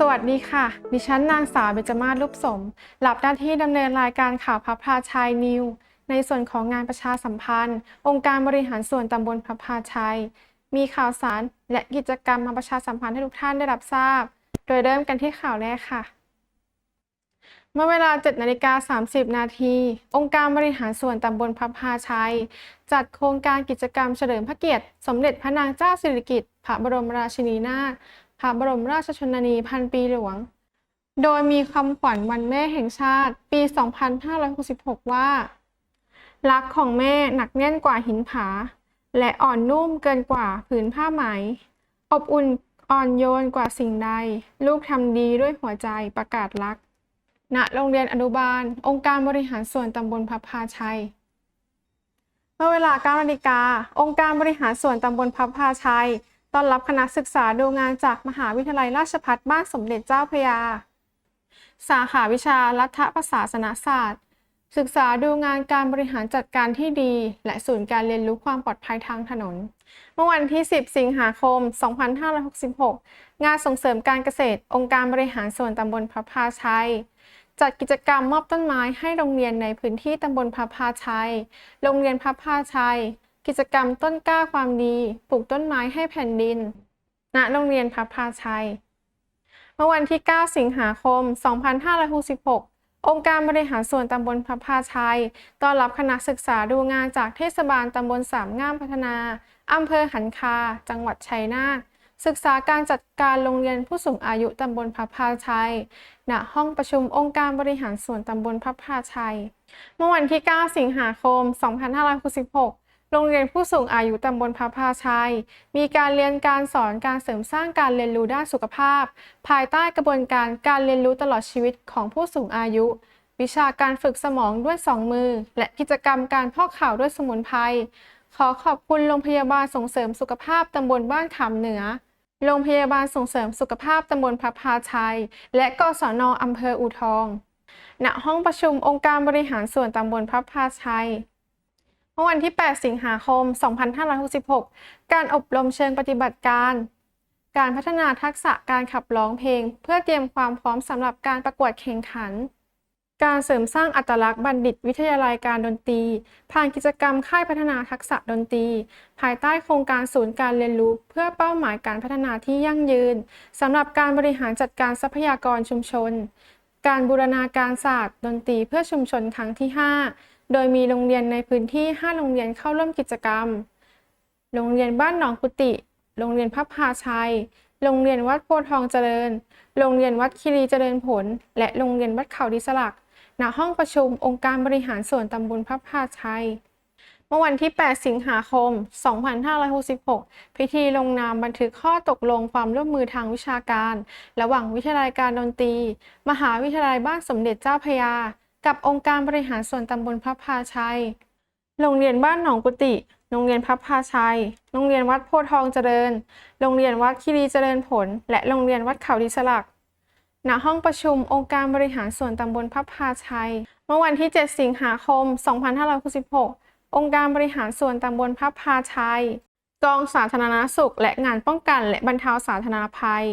สวัสดีค่ะ ดิฉันนางสาวเบญจมาศรูปสมรับหน้าที่ดำเนินรายการข่าวพระพาชัยนิว ในส่วนของงานประชาสัมพันธ์ องค์การบริหารส่วนตำบลพระพาชัย มีข่าวสารและกิจกรรมมาประชาสัมพันธ์ให้ทุกท่านได้รับทราบ โดยเริ่มกันที่ข่าวแรกค่ะ เมื่อเวลา7นาฬิกา30 นาที องค์การบริหารส่วนตำบลพับพาชัย จัดโครงการกิจกรรมเฉลิมพระเกียรติ สมเด็จพระนางเจ้าสิริกิติ์พระบรมราชินีนาถ พระบรมราชชนนีพันปีหลวง โดยมีคำขวัญวันแม่แห่งชาติปี 2566 ว่า รักของแม่หนักแน่นกว่าหินผา และอ่อนนุ่มเกินกว่าผืนผ้าไหม อบอุ่นอ่อนโยนกว่าสิ่งใด ลูกทำดีด้วยหัวใจประกาศรัก ณ โรงเรียนอนุบาล องค์การบริหารส่วนตำบลพับพาชัย เมื่อเวลา9นาฬิกา องค์การบริหารส่วนตำบลพับพาชัย ต้อนรับคณะศึกษาดูงานจากมหาวิทยาลัยราชภัฏบ้านสมเด็จเจ้าพระยา สาขาวิชารัฐประศาสนศาสตร์ ศึกษาดูงานการบริหารจัดการที่ดี และศูนย์การเรียนรู้ความปลอดภัยทางถนน เมื่อวันที่ 10 สิงหาคม 2566 งานส่งเสริมการเกษตร องค์การบริหารส่วนตำบลพระพาชัยจัดกิจกรรมมอบต้นไม้ให้โรงเรียนในพื้นที่ตำบลพระพาชัย โรงเรียนพระพาชัย กิจกรรมต้นกล้าความดี ปลูกต้นไม้ให้แผ่นดิน ณ โรงเรียนพระพาชัย เมื่อวันที่ 9 สิงหาคม 2566 องค์การบริหารส่วนตำบลพระพาชัย ต้อนรับคณะศึกษาดูงานจากเทศบาลตำบลสามงามพัฒนา อำเภอหันคา จังหวัดชัยนาท ศึกษาการจัดการโรงเรียนผู้สูงอายุตำบลพระพาชัย ณ ห้องประชุมองค์การบริหารส่วนตำบลพระพาชัย เมื่อวันที่ 9 สิงหาคม 2566 โรงเรียนผู้สูงอายุตำบลพระพาชัย มีการเรียนการสอนการเสริมสร้างการเรียนรู้ด้านสุขภาพ ภายใต้กระบวนการการเรียนรู้ตลอดชีวิตของผู้สูงอายุ วิชาการฝึกสมองด้วยสองมือ และกิจกรรมการพอกข่าวด้วยสมุนไพรขอขอบคุณโรงพยาบาลส่งเสริมสุขภาพตำบลบ้านขามเหนือ โรงพยาบาลส่งเสริมสุขภาพตำบลพระพาชัย และกศนอำเภออูทอง ณ ห้องประชุมองค์การบริหารส่วนตำบลพระพาชัย เมื่อวันที่ 8 สิงหาคม 2566 การอบรมเชิงปฏิบัติการ การพัฒนาทักษะการขับร้องเพลง เพื่อเตรียมความพร้อมสำหรับการประกวดแข่งขัน การเสริมสร้างอัตลักษณ์บัณฑิตวิทยาลัยการดนตรี ผ่านกิจกรรมค่ายพัฒนาทักษะดนตรี ภายใต้โครงการศูนย์การเรียนรู้ เพื่อเป้าหมายการพัฒนาที่ยั่งยืนสำหรับการบริหารจัดการทรัพยากรชุมชน การบูรณาการศาสตร์ ดนตรีเพื่อชุมชนครั้งที่ 5 โดยมีโรงเรียนในพื้นที่ 5 โรงเรียนเข้าร่วมกิจกรรม โรงเรียนบ้านหนองกุฏิโรงเรียนพระพาชัย โรงเรียนวัดโพธทองเจริญ โรงเรียนวัดคีรีเจริญผล และโรงเรียนวัดเขาดิสลัก ณ ห้องประชุมองค์การบริหารส่วนตำบลพระพาชัย เมื่อวันที่ 8 สิงหาคม 2566 พิธีลงนามบันทึกข้อตกลงความร่วมมือทางวิชาการ ระหว่างวิทยาลัยการดนตรี มหาวิทยาลัยบ้านสมเด็จเจ้าพระยา กับองค์การบริหารส่วนตำบลพระพาชัย โรงเรียนบ้านหนองกุฏิโรงเรียนพระพาชัย โรงเรียนวัดโพทองเจริญ โรงเรียนวัดคีรีเจริญผล และโรงเรียนวัดเขาดิสลัก ณ ห้องประชุมองค์การบริหารส่วนตำบลพระพาชัย เมื่อวันที่ 7 สิงหาคม 2566 องค์การบริหารส่วนตำบลพระพาชัย กองสาธารณสุข และงานป้องกัน และบรรเทาสาธารณภัย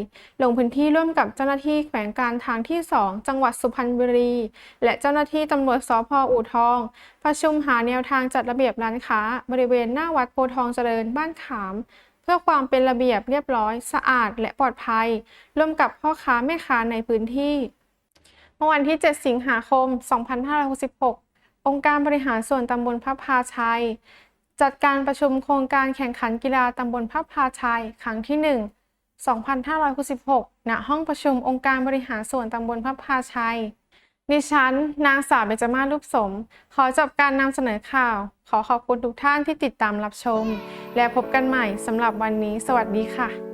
ลงพื้นที่ร่วมกับเจ้าหน้าที่แขวงการทางที่ 2 จังหวัดสุพรรณบุรี และเจ้าหน้าที่ตำรวจสพอู่ทอง ประชุมหาแนวทางจัดระเบียบร้านค้า บริเวณหน้าวัดโพทองเจริญบ้านขาม เพื่อความเป็นระเบียบเรียบร้อย สะอาดและปลอดภัย ร่วมกับพ่อค้าแม่ค้าในพื้นที่ เมื่อวันที่ 7 สิงหาคม 2566องค์การบริหารส่วนตำบลพระพาชัย จัดการประชุมโครงการแข่งขันกีฬาตำบลพระพาชัย ครั้งที่ 1 2566ณห้องประชุมองค์การบริหารส่วนตำบลพระพาชัย ดิฉัน นางสาวเบญจมาลูกสม ขอจบการนำเสนอข่าว ขอขอบคุณทุกท่านที่ติดตามรับชม และพบกันใหม่สำหรับวันนี้ สวัสดีค่ะ